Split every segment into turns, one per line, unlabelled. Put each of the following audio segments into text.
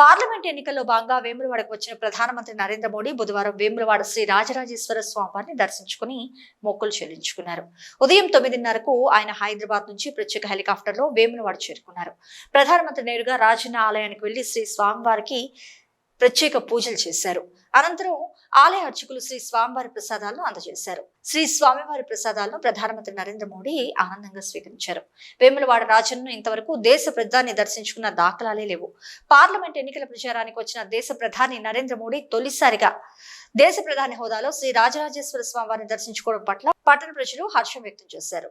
Parliament ఎన్నికల్లో భాగంగా వేములవాడకు వచ్చిన ప్రధానమంత్రి నరేంద్ర మోడీ బుధవారం వేములవాడ శ్రీ రాజరాజేశ్వర స్వామివారిని దర్శించుకుని మొక్కులు చెల్లించుకున్నారు. ఉదయం తొమ్మిదిన్నరకు ఆయన హైదరాబాద్ నుంచి ప్రత్యేక హెలికాప్టర్లో వేములవాడ చేరుకున్నారు. ప్రధానమంత్రి నేరుగా రాజన్న ఆలయానికి వెళ్ళి శ్రీ స్వామివారికి ప్రత్యేక పూజలు చేశారు. అనంతరం ఆలయ అర్చకులు శ్రీ స్వామివారి ప్రసాదాలను అందజేశారు. శ్రీ స్వామివారి ప్రసాదాలను ప్రధానమంత్రి నరేంద్ర మోడీ ఆనందంగా స్వీకరించారు. వేములవాడ రాజన్ను ఇంతవరకు దేశ ప్రధాని దర్శించుకున్న దాఖలాలే లేవు. పార్లమెంట్ ఎన్నికల ప్రచారానికి వచ్చిన దేశ ప్రధాని నరేంద్ర మోడీ తొలిసారిగా దేశ ప్రధాని హోదాలో శ్రీ రాజరాజేశ్వర స్వామివారిని దర్శించుకోవడం పట్ల పట్టణ ప్రజలు హర్షం వ్యక్తం చేశారు.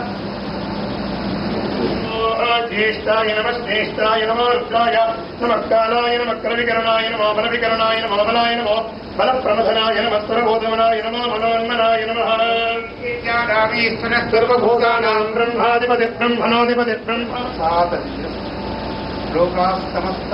శ్రేష్ఠాయ నమో రుద్రాయ నమ కాలాయ నమ. క్రవికరణాయ నమో బలవికరణాయ నమో బలాయ నమో బలప్రమథనాయ నమ స్వరబోధమనాయ నమో మనోన్మనాయ నమ. సర్వభూతానాం బ్రహ్మాధిపతి బ్రహ్మణోధిపతి బ్రహ్మ.
లోకా సమస్త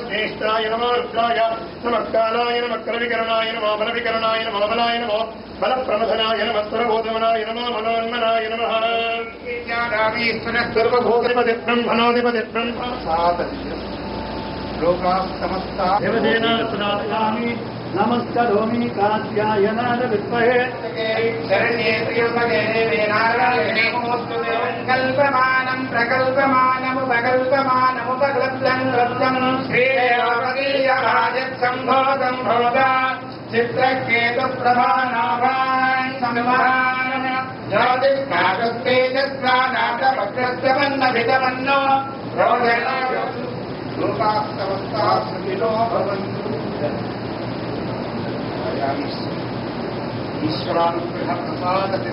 శ్రేష్ఠాయ నమో రుద్రాయ నమ కాలాయ నమ క్రవికరణాయ నమో బలవికరణాయ నమో బలాయ నమో బలప్రమథనాయ నమ స్వరబోధమనాయ నమో మనోన్మనాయ నమ. సర్వభూతాధిపతి బ్రహ్మణోధిపతి బ్రహ్మ
లోకా సమస్త
దేవదేన సునాథగామి
నమస్కరోమి కాత్యాయనాద విద్మహే
కల్పమానం ప్రకల్పమానముపకల్పమానముపకల్ప్యం కల్ప్యం శ్రీదేవీయరాజత్సంభోగం భోగా చిత్రకేతు ప్రభానాభాన్ లోకాస్తవస్తా సుఖినో భవంతు ఈశ్వరానుగ్రహ ప్రసాదతి